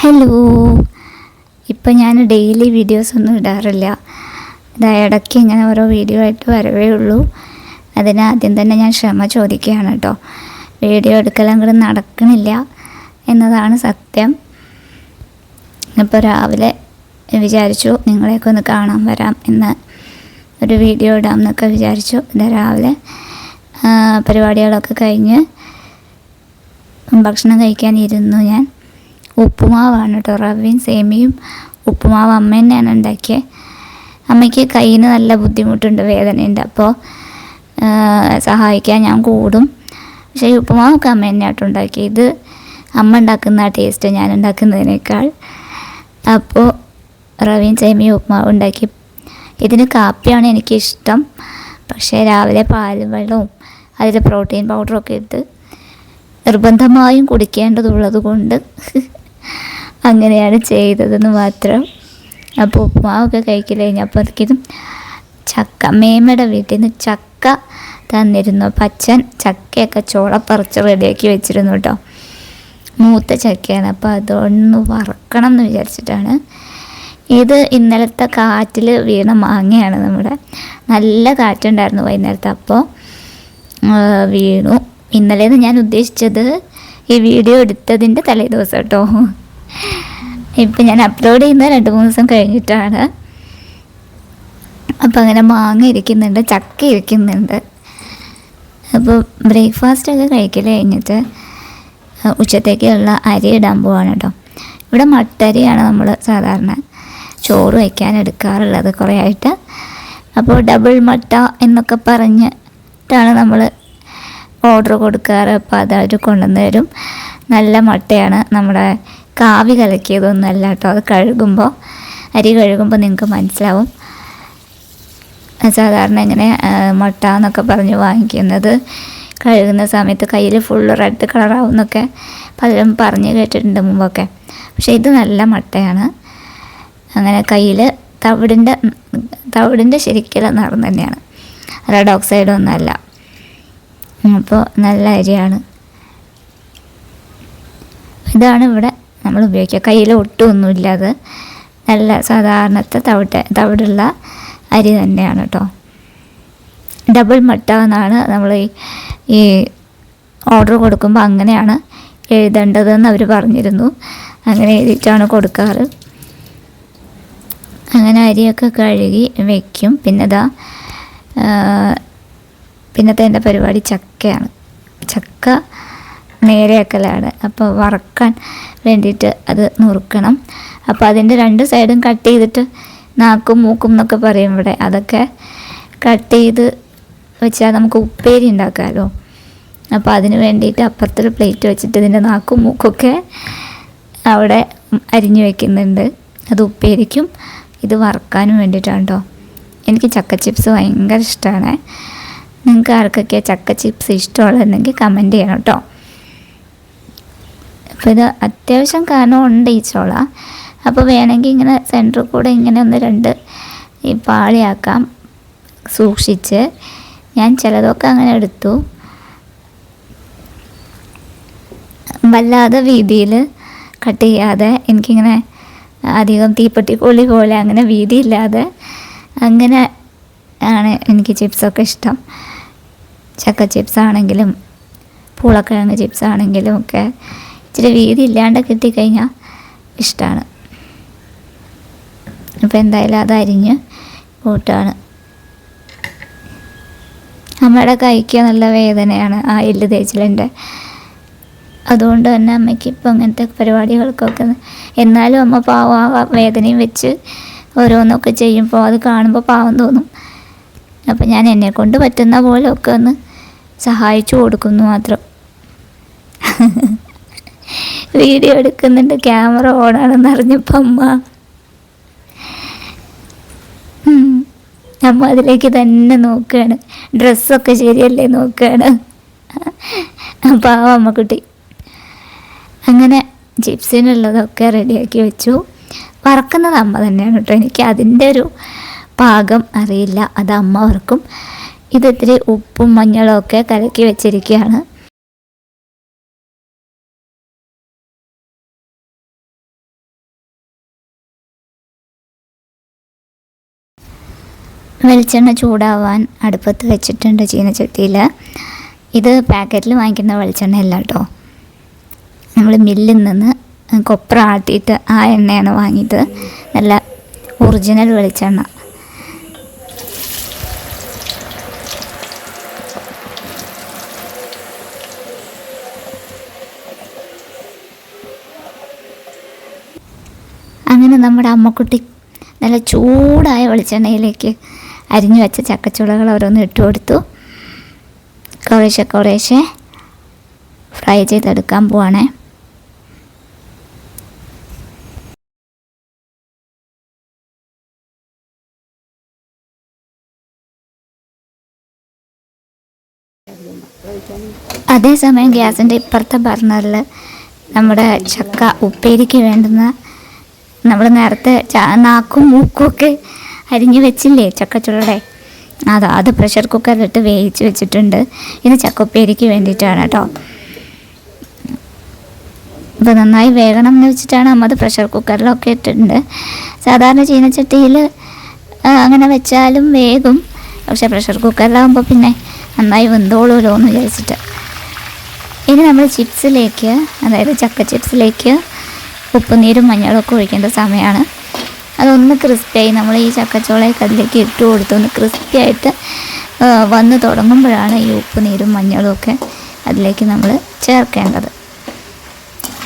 Hello ഇപ്പം ഞാൻ daily videos ഒന്നും ഇടാറില്ല. ഇതാ ഇടയ്ക്ക് ഇങ്ങനെ ഓരോ വീഡിയോ ആയിട്ട് വരവേ ഉള്ളൂ. അതിന് ആദ്യം തന്നെ ഞാൻ ക്ഷമ ചോദിക്കുകയാണ് കേട്ടോ വീഡിയോ എടുക്കൽ അങ്ങോട്ട് നടക്കണില്ല എന്നതാണ് സത്യം. ഇപ്പോൾ രാവിലെ വിചാരിച്ചു നിങ്ങളെയൊക്കെ ഒന്ന് കാണാൻ വരാം എന്ന് ഒരു വീഡിയോ ഇടാം എന്നൊക്കെ വിചാരിച്ചു. ഇതാ രാവിലെ പരിപാടികളൊക്കെ കഴിഞ്ഞ് ഭക്ഷണം കഴിക്കാനിരുന്നു ഞാൻ. ഉപ്പുമാവാണ് കേട്ടോ റവയും സേമിയും ഉപ്പുമാവ് അമ്മ തന്നെയാണ് ഉണ്ടാക്കിയത് അമ്മയ്ക്ക് കയ്യിന് നല്ല ബുദ്ധിമുട്ടുണ്ട് വേദനയുണ്ട് അപ്പോൾ സഹായിക്കാൻ ഞാൻ കൂടും. പക്ഷേ ഈ ഉപ്പുമാവൊക്കെ അമ്മ തന്നെയായിട്ട് ഉണ്ടാക്കി ഇത് അമ്മ ഉണ്ടാക്കുന്ന ടേസ്റ്റ് ഞാൻ ഉണ്ടാക്കുന്നതിനേക്കാൾ. അപ്പോൾ റവയും സേമിയും ഉപ്പുമാവ് ഉണ്ടാക്കി. ഇതിന് കാപ്പിയാണ് എനിക്കിഷ്ടം. പക്ഷേ രാവിലെ പാലും വെള്ളവും അതിൽ പ്രോട്ടീൻ പൗഡറൊക്കെ ഇട്ട് നിർബന്ധമായും കുടിക്കേണ്ടതുള്ളത് കൊണ്ട് അങ്ങനെയാണ് ചെയ്തതെന്ന് മാത്രം. അപ്പോൾ ഉപ്പുമാവൊക്കെ കഴിക്കൽ കഴിഞ്ഞപ്പോഴത്തേക്കും ചക്ക മേമയുടെ വീട്ടിൽ നിന്ന് ചക്ക തന്നിരുന്നു. അപ്പം അച്ഛൻ ചക്കയൊക്കെ ചോളപ്പറിച്ച് റെഡിയാക്കി വെച്ചിരുന്നു കേട്ടോ മൂത്ത ചക്കയാണ്. അപ്പോൾ അതൊന്ന് വറക്കണം എന്ന് വിചാരിച്ചിട്ടാണ്. ഇത് ഇന്നലത്തെ കാറ്റിൽ വീണ മാങ്ങയാണ് നമ്മുടെ. നല്ല കാറ്റുണ്ടായിരുന്നു വൈകുന്നേരത്തെ. അപ്പോൾ വീണു. ഇന്നലെ ഞാൻ ഉദ്ദേശിച്ചത് ഈ വീഡിയോ എടുത്തതിന്റെ തലേ ദിവസം കേട്ടോ ഇപ്പം ഞാൻ അപ്ലോഡ് ചെയ്യുന്ന രണ്ട് മൂന്ന് ദിവസം കഴിഞ്ഞിട്ടാണ്. അപ്പം അങ്ങനെ മാങ്ങ ഇരിക്കുന്നുണ്ട് ചക്ക ഇരിക്കുന്നുണ്ട്. അപ്പോൾ ബ്രേക്ക്ഫാസ്റ്റ് ഒക്കെ കഴിക്കൽ കഴിഞ്ഞിട്ട് ഉച്ചത്തേക്കുള്ള അരി ഇടാൻ പോവാണ് കേട്ടോ ഇവിടെ മട്ടരിയാണ് നമ്മൾ സാധാരണ ചോറ് വയ്ക്കാൻ എടുക്കാറുള്ളത് കുറേ ആയിട്ട് അപ്പോൾ ഡബിൾ മട്ട എന്നൊക്കെ പറഞ്ഞിട്ടാണ് നമ്മൾ ഓർഡർ കൊടുക്കാറ്. അപ്പോൾ അതായത് കൊണ്ടുവന്ന് തരും. നല്ല മട്ടയാണ് നമ്മുടെ കാവി കലക്കിയതൊന്നുമല്ല കേട്ടോ. അത് കഴുകുമ്പോൾ അരി കഴുകുമ്പോൾ നിങ്ങൾക്ക് മനസ്സിലാവും. സാധാരണ ഇങ്ങനെ മുട്ട എന്നൊക്കെ പറഞ്ഞ് വാങ്ങിക്കുന്നത് കഴുകുന്ന സമയത്ത് കയ്യിൽ ഫുള്ള് റെഡ് കളറാവും എന്നൊക്കെ പലരും പറഞ്ഞ് കേട്ടിട്ടുണ്ട് മുമ്പൊക്കെ. പക്ഷേ ഇത് നല്ല മുട്ടയാണ്. അങ്ങനെ കയ്യിൽ തവിടിന്റെ തവിടിന്റെ ശരിക്കുള്ള നിറം തന്നെയാണ്. റെഡ് ഓക്സൈഡ് ഒന്നുമല്ല. അപ്പോൾ നല്ല അരിയാണ്. ഇതാണ് ഇവിടെ നമ്മൾ ഉപയോഗിക്കുക. കയ്യിൽ ഒട്ടുമൊന്നുമില്ല അത്. നല്ല സാധാരണത്തെ തവിട്ട് തവിടുള്ള അരി തന്നെയാണ് കേട്ടോ. ഡബിൾ മട്ട എന്നാണ് നമ്മൾ ഈ ഓർഡർ കൊടുക്കുമ്പോൾ അങ്ങനെയാണ് എഴുതേണ്ടതെന്ന് അവർ പറഞ്ഞിരുന്നു. അങ്ങനെ എഴുതിയിട്ടാണ് കൊടുക്കാറ്. അങ്ങനെ അരിയൊക്കെ കഴുകി വെക്കും. പിന്നെ ഇതാ പിന്നത്തെ എന്റെ പരിപാടി ചക്കയാണ്. ചക്ക നേരെയാക്കലാണ്. അപ്പോൾ വറക്കാൻ വേണ്ടിയിട്ട് അത് നുറുക്കണം. അപ്പോൾ അതിന്റെ രണ്ട് സൈഡും കട്ട് ചെയ്തിട്ട് നാക്കും മൂക്കും എന്നൊക്കെ പറയും ഇവിടെ. അതൊക്കെ കട്ട് ചെയ്ത് വെച്ചാൽ നമുക്ക് ഉപ്പേരി ഉണ്ടാക്കാമല്ലോ അപ്പോൾ അതിന് വേണ്ടിയിട്ട് അപ്പുറത്തൊരു പ്ലേറ്റ് വെച്ചിട്ട് ഇതിന്റെ നാക്കും മൂക്കൊക്കെ അവിടെ അരിഞ്ഞു വെക്കുന്നുണ്ട്. അത് ഉപ്പേരിക്കും. ഇത് വറക്കാനും വേണ്ടിയിട്ടാണ് കേട്ടോ എനിക്ക് ചക്ക ചിപ്സ് ഭയങ്കര ഇഷ്ടമാണ് നിങ്ങൾക്ക് ആർക്കൊക്കെ ചക്ക ചിപ്സ് ഇഷ്ടമുള്ളതെങ്കിൽ കമന്റ് ചെയ്യണം കേട്ടോ അപ്പോൾ ഇത് അത്യാവശ്യം ഉണ്ട് ഈ ചോള. അപ്പോൾ വേണമെങ്കിൽ ഇങ്ങനെ സെന്ററിൽ കൂടെ ഇങ്ങനെ ഒന്ന് രണ്ട് ഈ പാളിയാക്കാം. സൂക്ഷിച്ച്. ഞാൻ ചിലതൊക്കെ അങ്ങനെ എടുത്തു. വല്ലാതെ വീതിയിൽ കട്ട് ചെയ്യാതെ എനിക്കിങ്ങനെ അധികം തീപ്പെട്ടി പൊളി പോലെ അങ്ങനെ വീതിയില്ലാതെ അങ്ങനെ ആണ് എനിക്ക് ചിപ്സൊക്കെ ഇഷ്ടം. ചക്ക ചിപ്സ് ആണെങ്കിലും പൂളക്കിഴങ്ങ് ചിപ്സ് ആണെങ്കിലും ഒക്കെ ഇച്ചിരി വീതി ഇല്ലാണ്ട് കിട്ടിക്കഴിഞ്ഞാൽ ഇഷ്ടമാണ് അപ്പോൾ എന്തായാലും അത് അരിഞ്ഞ് കൂട്ടാണ്. അമ്മയുടെ കൈക്ക് നല്ല വേദനയാണ് ആ എല്ല് തേച്ചിലിന്റെ. അതുകൊണ്ട് തന്നെ അമ്മയ്ക്ക് ഇപ്പോൾ അങ്ങനത്തെ പരിപാടികൾക്കൊക്കെ എന്നാലും അമ്മ പാവം ആ വേദനയും വെച്ച് ഓരോന്നൊക്കെ ചെയ്യുമ്പോൾ അത് കാണുമ്പോൾ പാവം തോന്നും. അപ്പം ഞാൻ എന്നെ കൊണ്ട് പറ്റുന്ന പോലെയൊക്കെ ഒന്ന് സഹായിച്ചു കൊടുക്കുന്നു മാത്രം. വീഡിയോ എടുക്കുന്നുണ്ട്. ക്യാമറ ഓണാണെന്ന് അറിഞ്ഞപ്പോൾ അമ്മ. അമ്മ അതിലേക്ക് തന്നെ നോക്കുകയാണ്. ഡ്രസ്സൊക്കെ ശരിയല്ലേ നോക്കുകയാണ്. പാവം അമ്മക്കുട്ടി. അങ്ങനെ ചിപ്സിനുള്ളതൊക്കെ റെഡിയാക്കി വെച്ചു. വറക്കുന്നത് അമ്മ തന്നെയാണ് കേട്ടോ. എനിക്ക് അതിന്റെ ഒരു പാകം അറിയില്ല. അത് അമ്മ വറക്കും. ഇത് ഉപ്പും മഞ്ഞളും ഒക്കെ കലക്കി വെച്ചിരിക്കുകയാണ്. വെളിച്ചെണ്ണ ചൂടാവാൻ അടുപ്പത്ത് വെച്ചിട്ടുണ്ട് ചീനച്ചട്ടിയിൽ ഇത് പാക്കറ്റിൽ വാങ്ങിക്കുന്ന വെളിച്ചെണ്ണയല്ല കേട്ടോ നമ്മൾ മില്ലിൽ നിന്ന് കൊപ്ര ആട്ടിയിട്ട് ആ എണ്ണയാണ് വാങ്ങിയത്. നല്ല ഒറിജിനൽ വെളിച്ചെണ്ണ. അങ്ങനെ നമ്മുടെ അമ്മക്കുട്ടി നല്ല ചൂടായ വെളിച്ചെണ്ണയിലേക്ക് അരിഞ്ഞു വെച്ച ചക്കച്ചുളകൾ ഓരോന്ന് ഇട്ട് കൊടുത്തു. കുറേശ്ശെ കുറേശ്ശെ ഫ്രൈ ചെയ്തെടുക്കാൻ പോവാണേ. അതേസമയം ഗ്യാസിന്റെ ഇപ്പുറത്തെ ബർണറിൽ നമ്മുടെ ചക്ക ഉപ്പേരിക്ക് വേണ്ടുന്ന നമ്മൾ നേരത്തെ നാക്കും മൂക്കും ഒക്കെ അരിഞ്ഞു വെച്ചില്ലേ ചക്കച്ചുളയുടെ അതാ അത് പ്രഷർ കുക്കറിലിട്ട് വേവിച്ച് വെച്ചിട്ടുണ്ട്. ഇത് ചക്കുപ്പേരിക്ക് വേണ്ടിയിട്ടാണ് കേട്ടോ. അപ്പോൾ നന്നായി വേകണം എന്ന് വെച്ചിട്ടാണ് അമ്മ അത് പ്രഷർ കുക്കറിലൊക്കെ ഇട്ടിട്ടുണ്ട്. സാധാരണ ചീനച്ചട്ടിയിൽ അങ്ങനെ വെച്ചാലും വേകും. പക്ഷേ പ്രഷർ കുക്കറിലാകുമ്പോൾ പിന്നെ നന്നായി വെന്തോളൂലോ എന്ന് വിചാരിച്ചിട്ട്. ഇനി നമ്മൾ ചിപ്സിലേക്ക് അതായത് ചക്ക ചിപ്സിലേക്ക് ഉപ്പുനീരും മഞ്ഞളൊക്കെ ഒഴിക്കേണ്ട സമയമാണ്. അതൊന്ന് ക്രിസ്പിയായി. നമ്മൾ ഈ ചക്കച്ചോളയൊക്കെ അതിലേക്ക് ഇട്ട് കൊടുത്ത് ഒന്ന് ക്രിസ്പിയായിട്ട് വന്ന് തുടങ്ങുമ്പോഴാണ് ഈ ഉപ്പ് നീരും മഞ്ഞളും ഒക്കെ അതിലേക്ക് നമ്മൾ ചേർക്കേണ്ടത്.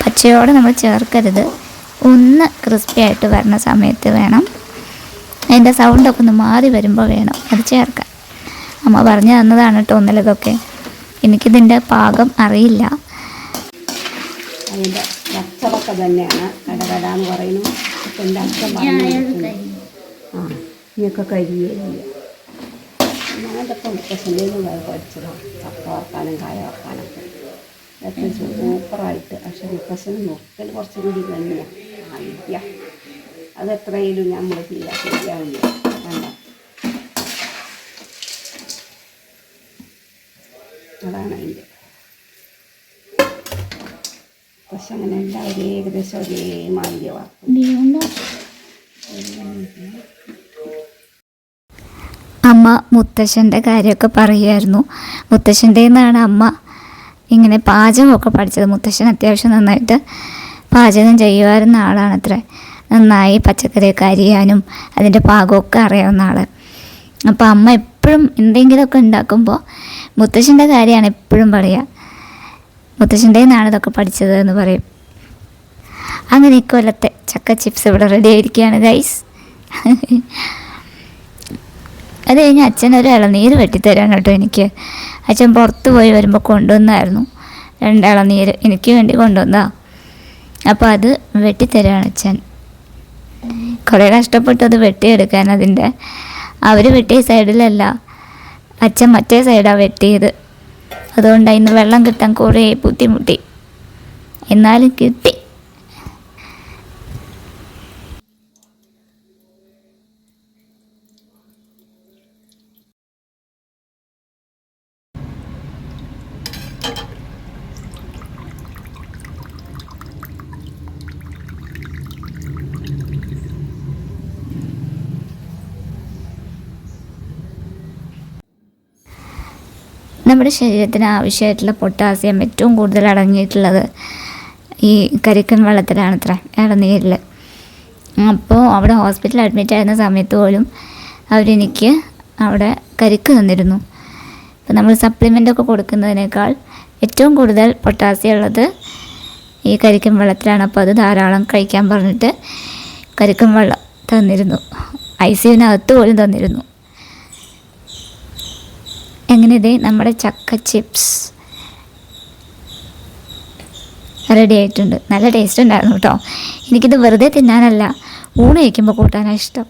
പച്ചയോടെ നമ്മൾ ചേർക്കരുത്. ഒന്ന് ക്രിസ്പിയായിട്ട് വരുന്ന സമയത്ത് വേണം. അതിന്റെ സൗണ്ടൊക്കെ ഒന്ന് മാറി വരുമ്പോൾ വേണം അത് ചേർക്കാൻ. അമ്മ പറഞ്ഞു തന്നതാണ് കേട്ടോ ഒന്നിലതൊക്കെ. എനിക്കിതിന്റെ പാകം അറിയില്ല. അതിന്റെ വച്ചതൊക്കെ തന്നെയാണ്. കടകട എന്ന് പറയുന്നു. എന്റെ അച്ഛൻ പറഞ്ഞു ആ ഇനിയൊക്കെ കരിയേരിയ ഞാനതൊക്കെ മുത്തശ്ശന്റെയും വേറെ പഠിച്ചതാണ് ചക്ക വറക്കാനും കായ വറക്കാനൊക്കെ. ഇതൊക്കെ സൂപ്പറായിട്ട്. പക്ഷെ മുത്തശ്ശന് നോക്കൽ കുറച്ചും കൂടി തന്നെയാണ് ഐഡിയ. അത് എത്രയിലും നമ്മൾ ചെയ്യാം ശരിയാവില്ല വേണ്ട അതാണ് അതിന്റെ പക്ഷെ അങ്ങനെ എല്ലാവരും ഏകദേശം ഒരേ മാതിരി വറക്കും അമ്മ മുത്തശ്ശന്റെ കാര്യമൊക്കെ പറയുമായിരുന്നു. മുത്തശ്ശന്റെ നിന്നാണ് അമ്മ ഇങ്ങനെ പാചകമൊക്കെ പഠിച്ചത്. മുത്തശ്ശൻ അത്യാവശ്യം നന്നായിട്ട് പാചകം ചെയ്യുമായിരുന്ന ആളാണ് അത്ര നന്നായി പച്ചക്കറിയൊക്കെ അരിയാനും അതിന്റെ പാകമൊക്കെ അറിയാവുന്ന ആൾ അപ്പോൾ അമ്മ എപ്പോഴും എന്തെങ്കിലുമൊക്കെ ഉണ്ടാക്കുമ്പോൾ മുത്തശ്ശന്റെ കാര്യമാണ് എപ്പോഴും പറയുക. മുത്തശ്ശന്റെ നിന്നാണ് ഇതൊക്കെ പഠിച്ചത് എന്ന് പറയും. അങ്ങനെ ഇക്കൊല്ലത്തെ ചക്ക ചിപ്സ് ഇവിടെ റെഡി ആയിരിക്കുകയാണ് ഗൈസ് അത് കഴിഞ്ഞ് അച്ഛൻ ഒരു ഇളനീര് വെട്ടിത്തരാൻ കേട്ടോ എനിക്ക്. അച്ഛൻ പുറത്ത് പോയി വരുമ്പോൾ കൊണ്ടുവന്നായിരുന്നു. രണ്ട് ഇളനീര് എനിക്ക് വേണ്ടി കൊണ്ടുവന്നാ. അപ്പോൾ അത് വെട്ടിത്തരാണ് അച്ഛൻ. കുറേ കഷ്ടപ്പെട്ടു അത് വെട്ടിയെടുക്കാൻ അതിന്റെ. അവർ വെട്ടിയ സൈഡിലല്ല അച്ഛൻ മറ്റേ സൈഡാണ് വെട്ടിയത്. അതുകൊണ്ട് അതിന് വെള്ളം കിട്ടാൻ കുറേ ബുദ്ധിമുട്ടി. എന്നാലും കിട്ടി. നമ്മുടെ ശരീരത്തിന് ആവശ്യമായിട്ടുള്ള പൊട്ടാസ്യം ഏറ്റവും കൂടുതൽ അടങ്ങിയിട്ടുള്ളത് ഈ കരിക്കൻ വെള്ളത്തിലാണ് അത്ര ഇളനീരിൽ അപ്പോൾ അവിടെ ഹോസ്പിറ്റലിൽ അഡ്മിറ്റ് ആയിരുന്ന സമയത്ത് പോലും അവരെനിക്ക് അവിടെ കരിക്ക് തന്നിരുന്നു. അപ്പോൾ നമ്മൾ സപ്ലിമെന്റ് ഒക്കെ കൊടുക്കുന്നതിനേക്കാൾ ഏറ്റവും കൂടുതൽ പൊട്ടാസ്യം ഉള്ളത് ഈ കരിക്കൻ വെള്ളത്തിലാണ്. അപ്പോൾ അത് ധാരാളം കഴിക്കാൻ പറഞ്ഞിട്ട് കരിക്കൻ വെള്ളം തന്നിരുന്നു. ഐ സിയുവിനകത്ത് പോലും തന്നിരുന്നു. എങ്ങനെ ഇതേ നമ്മുടെ ചക്ക ചിപ്സ് റെഡി ആയിട്ടുണ്ട്. നല്ല ടേസ്റ്റ് ഉണ്ടായിരുന്നു കേട്ടോ. എനിക്കിത് വെറുതെ തിന്നാനല്ല ഊണ് കഴിക്കുമ്പോൾ കൂട്ടാനാണ് ഇഷ്ടം.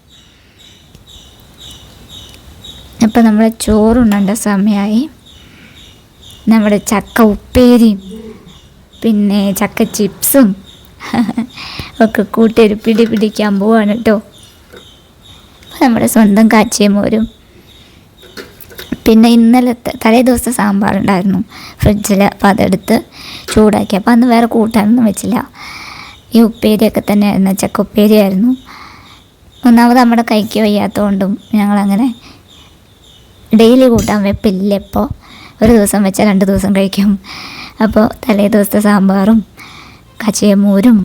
അപ്പം നമ്മുടെ ചോറുണ്ണേണ്ട സമയമായി നമ്മുടെ ചക്ക ഉപ്പേരിയും പിന്നെ ചക്ക ചിപ്സും ഒക്കെ കൂട്ടി പിടി പിടിക്കാൻ പോവാണ് കേട്ടോ. നമ്മുടെ സ്വന്തം കാച്ചിയ മോരും പിന്നെ ഇന്നലത്തെ തലേ ദിവസത്തെ സാമ്പാറുണ്ടായിരുന്നു ഫ്രിഡ്ജിൽ അപ്പോൾ അതെടുത്ത് ചൂടാക്കി. അപ്പോൾ അന്ന് വേറെ കൂട്ടാനൊന്നും വെച്ചില്ല. ഈ ഉപ്പേരിയൊക്കെ തന്നെയായിരുന്നു. ചക്ക ഉപ്പേരിയായിരുന്നു ഒന്നാമത് നമ്മുടെ കൈക്ക് വയ്യാത്തതുകൊണ്ടും ഞങ്ങളങ്ങനെ ഡെയിലി കൂട്ടാൻ വെപ്പില്ല ഇപ്പോൾ ഒരു ദിവസം വെച്ചാൽ രണ്ട് ദിവസം കഴിക്കും. അപ്പോൾ തലേ ദിവസത്തെ സാമ്പാറും കച്ചയമൂരും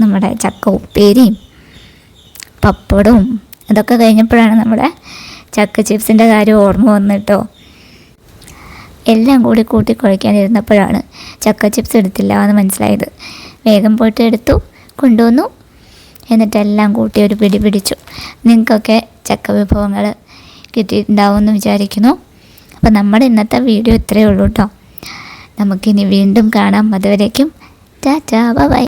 നമ്മുടെ ചക്ക ഉപ്പേരിയും പപ്പടവും ഇതൊക്കെ കഴിഞ്ഞപ്പോഴാണ് നമ്മുടെ ചക്ക ചിപ്സിന്റെ കാര്യം ഓർമ്മ വന്നിട്ടോ എല്ലാം കൂടി കൂട്ടി കുഴയ്ക്കാനിരുന്നപ്പോഴാണ് ചക്ക ചിപ്സ് എടുത്തില്ല എന്ന് മനസ്സിലായത്. വേഗം പോയിട്ട് എടുത്തു കൊണ്ടുവന്നു. എന്നിട്ടെല്ലാം കൂട്ടി ഒരു പിടി പിടിച്ചു. നിങ്ങൾക്കൊക്കെ ചക്ക വിഭവങ്ങൾ കിട്ടിയിട്ടുണ്ടാവുമെന്ന് വിചാരിക്കുന്നു. അപ്പോൾ നമ്മുടെ ഇന്നത്തെ വീഡിയോ ഇത്രയേ ഉള്ളൂ കേട്ടോ. നമുക്കിനി വീണ്ടും കാണാം. അതുവരേക്കും ടാറ്റാ ബൈ.